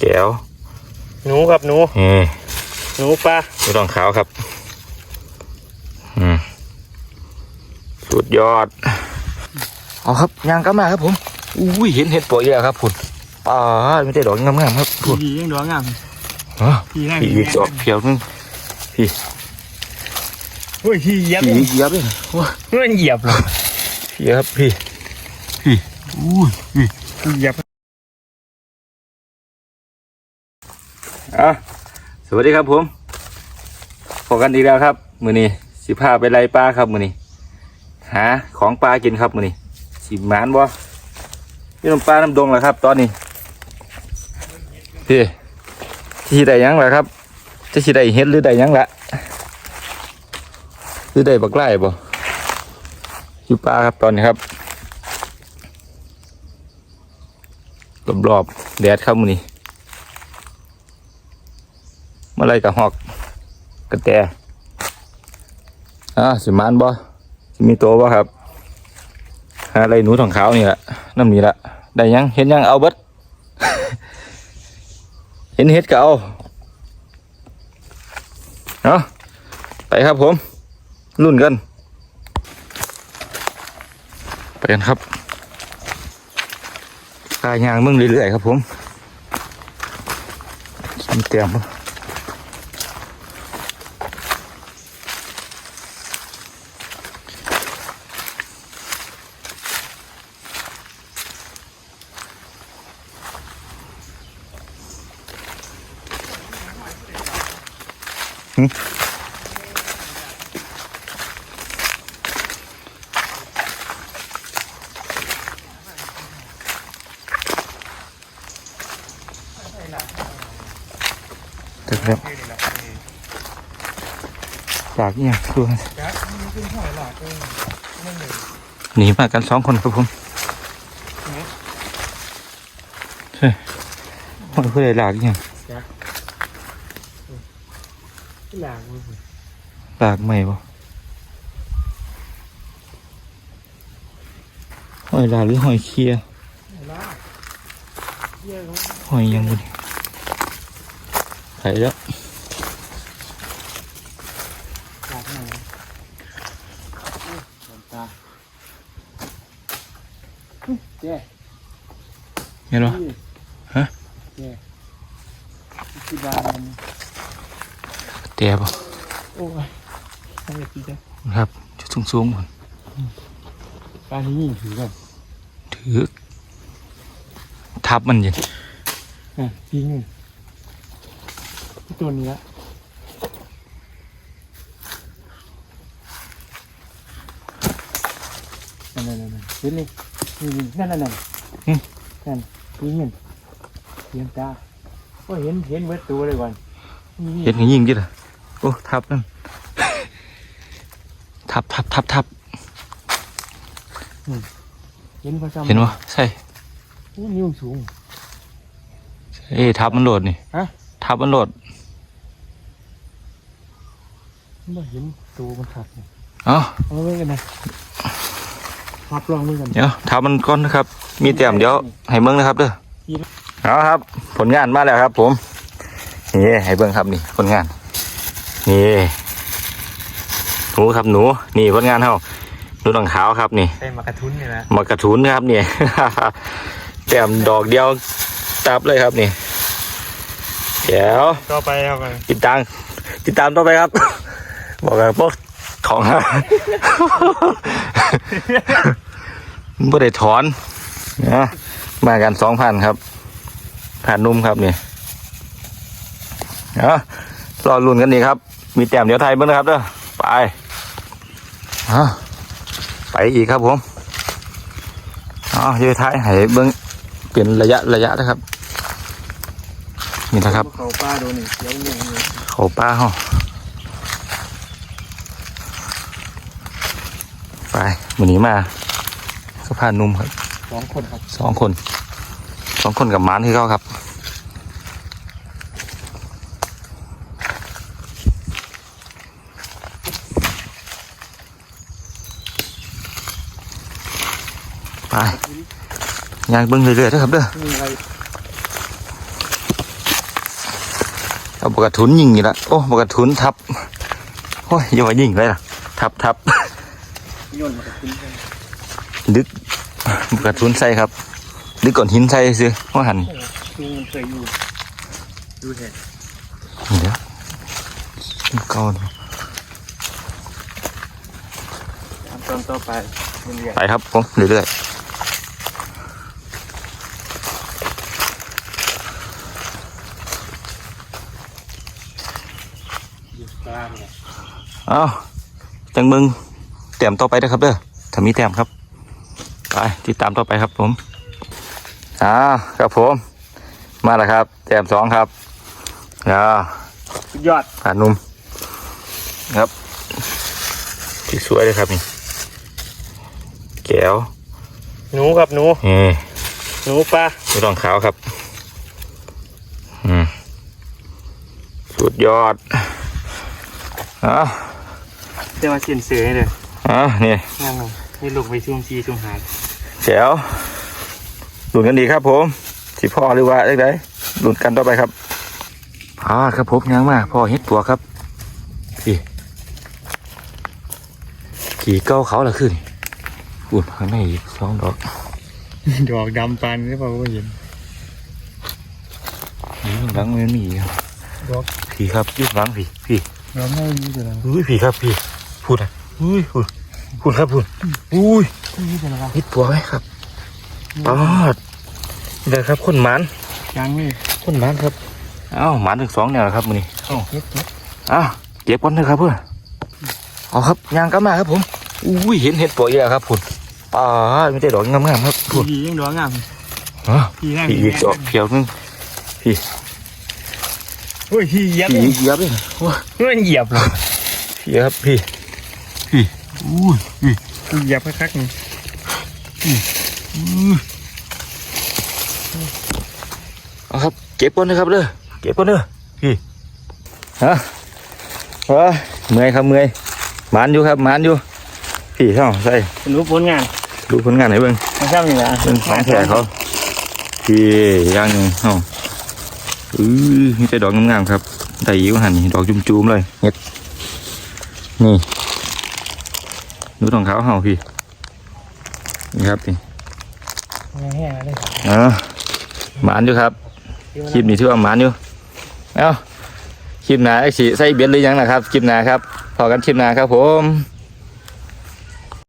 แก้วหนูครับหนูนี่หนูปลาดูรองขาวครับ อืมสุดยอด เอาครับยางกลับมาครับผม อุ้ยเห็นเห็ดปล่อยแล้วครับคุณป่าไม่ได้ดอกงามๆครับคุณพี่ยังดวงงามอ๋อพี่นั่งพี่อีกดอกเพียวนึงโอ้ยพี่เหยียบพี่อีกเหยียบเลยนะว้ามันเหยียบเลยพี่ครับพี่พี่อุ้ยพี่เหยียบ อะสวัสดีครับผมพบกันอีกแล้วครับ มือนี้สิพาไปไล่ปลาครับมือนี้หาของปลากินครับมือนี้สิหมานบ่พี่น้ำปลาน้ำดงแหละครับ ตอนนี้พี่ที่ได้ยังล่ะครับ จะสิได้เฮ็ดหรือได้ยังละหรือได้บักไล่บ่อยู่ปลาครับตอนนี้ครับรอบๆแดดครับมือนี้ มาไล่กับหอกกระแตอ่าสิมานบ่สิมีตัวบ่ครับหาอะไรหนูทองขาวนี่แหละน้ำนี้ละได้ยังเห็นยังเอาเบิดเห็นเห็ดก็เอาเอาะไปครับผมรุ่นกัน ไปกันครับกายยางมึงเรื่อยๆครับผมมีเตรียม ถึงแล้วจากเนี่ยดูนะหนีมากันสองคนครับผมใช่มันคือได้หลากเนี่ย หลังมือหลากใหม่บ่หอยหลากหรือหอยเคียลาเยี่ยลงหอยยังบุญไข่แล้วหลังหน่อยตาเจ๊เห็นปะฮะ เจ๊ที่บ้านมัน เตียบ่โอ้ยทำไมพี่เจ๊ครับจุดสูงสูงๆก่อนบ้านนี้ยิ่งถือแบบถือ ทับมันอยินอะจริงที่ตัวนี้ละนั่นนั่นนั่นเห็นนี่นี่นั่นนั่นนั่นนั่นนี่เห็นเห็นตาโอ้เห็นเห็นเบิดตัวเลยก่อนเห็นกันยิงดิล่ะ โอ้ทับนั่นทับทับทับทับเห็นพระจำเห็นวะใช่โอ้นิ้วสูงเอ้ทับมันโหลดนี่ฮะทับมันโหลดไม่เห็นตัวมันขัดเนี่ยเอ้าเอาไว้กันนะขับลองด้วยกันเดี๋ยวทับมันก่อนนะครับ มีแต้มเดี๋ยวให้เบิ่งนะครับเด้อเอาครับ ผลงานมาแล้วครับ ผมนี่ให้เบิ่งครับนี่ผลงาน นี่หนูครับหนู นี่ผลงานเฮาหนูตังขาวครับนี่ใส่มากระทุนนี่แหละมากระทุนครับเนี่ยแต้มดอกเดียวตับเลยครับนี่เดี๋ยวต่อไปเอาไปติดตามติดตามต่อไปครับ บอกกับพวกของฮะไม่ได้ถอนนะมากันสองพันครับผ่านนุ่มครับเนี่ยเนาะรอลุ้นกันดีครับ มีแต้มเดี๋ยวไทยเบิ้งนะครับเด้อไปอะไปอีกครับผมอ๋อเดี๋ยวไทยให้เบิ้งเป็นระยะระยะนะครับ นี่นะครับ เขาป้าโดนนี่เดี๋ยวงงเลยเขาป้าเฮาไปวันนี้มาสะพานนุ่มครับสองคนครับสองคนสองคนกับหมานที่เขาครับ ไปย่างเบิ้งเรื่อยๆนะครับเด้อมีอะไรเอาบกระทุนยิงนี่ละโอ้บกระทุนทับโอ้ยอย่ามายิงเลยล่ะ ทับทับโยนมากับคุณกันดึกบกระทุนใส่ครับ ดึกก่อนหินใส่ซื้อว่าหันคือมันเคยอยู่ดูแทนเดี๋ยวเก่าตอนต่อไปเรียนไปครับผมเรื่อยอยู่กลางเนี่ย ๆ เอาจังมึงแต้มต่อไปนะครับเด้อถ้ามีแต้มครับไปติดตามต่อไปครับผมอ่าครับผม มาแล้วครับ แต้มสองครับอ่าสุดยอดผ่านนุ่มครับที่สวยเลยครับนี่แก้วหนูครับหนูนี่หนูปลาดูรองขาวครับอืมสุดยอดอะ เดี๋ยวมาเสียนเสือให้เลยอะนี่นั่งลงนี่ลูกไปช่วงชีช่วงหาดแก้วหลุนกันดีครับผมสิพ่อหรือว่าได้ไดหลุนกันต่อไปครับอ่าครับผมยังมาพ่อเฮ็ดตัวครับพี่ขี่เก้าเขาละขึ้นอุ่นข้างในอีกสองดอก ดอกดำปันหรือเปล่าก็เห็นนี่หลังมันมีครับดอกพี่ครับยืดหลังพี่พี่ดอกไม่มีแต่ละอุ้ยพี่ครับพี่ พูดอะอุ้ยพูดพูดครับพูดอุ้ยไม่มีแต่ละเฮ็ดตัวไหมครับปอดเดี๋ยวครับคนหมันยังนี่คนหมันครับเอ้าหมันถึงสองแนวแล้วครับมือนี้เอ้าเก็บเก็บเอ้าเก็บก่อนเถอะครับเพื่อนเอาครับยางกลับมาครับผมอุ้ยเห็นเห็ดปล่อยแล้วครับพูดอ่าไม่ได้ดอกงามๆครับพูดผียังดอกงามอ๋อผีงามพี่อีกดอกเพียวนึงโอ้ยผีเหยียบพี่อีกเหยียบเลยโอ้ยมันเหยียบเลยพี่ครับพี่พี่ อุ้ยพี่เหยียบคักๆนี่เอาครับ เก็บก่อนนะครับเด้อเก็บก่อนเด้อพี่ฮะเอ้ยเมื่อยครับเมื่อยหมานอยู่ครับหมานอยู่พี่เท่าใส่หนูผลงานดูผลงานให้เบิ่งไม่ใช่นี่นะเบิ่งของแท้เขาพี่อย่างหนึ่งเอ้าอือมีแต่ดอกงามๆครับได้อีกว่าหันนี่ดอกจุ่มๆเลยเฮ็ดนี่ ดูรองเท้าเฮาพี่นี่ครับพี่แห้งๆเลยเออหมานอยู่ครับคลิปนี้ถือว่าหมานอยู่เอ้าคลิปหน้าไอ้สิใส่เบียดหรือยังนะครับคลิปหน้าครับพอกันคลิปหน้าครับผม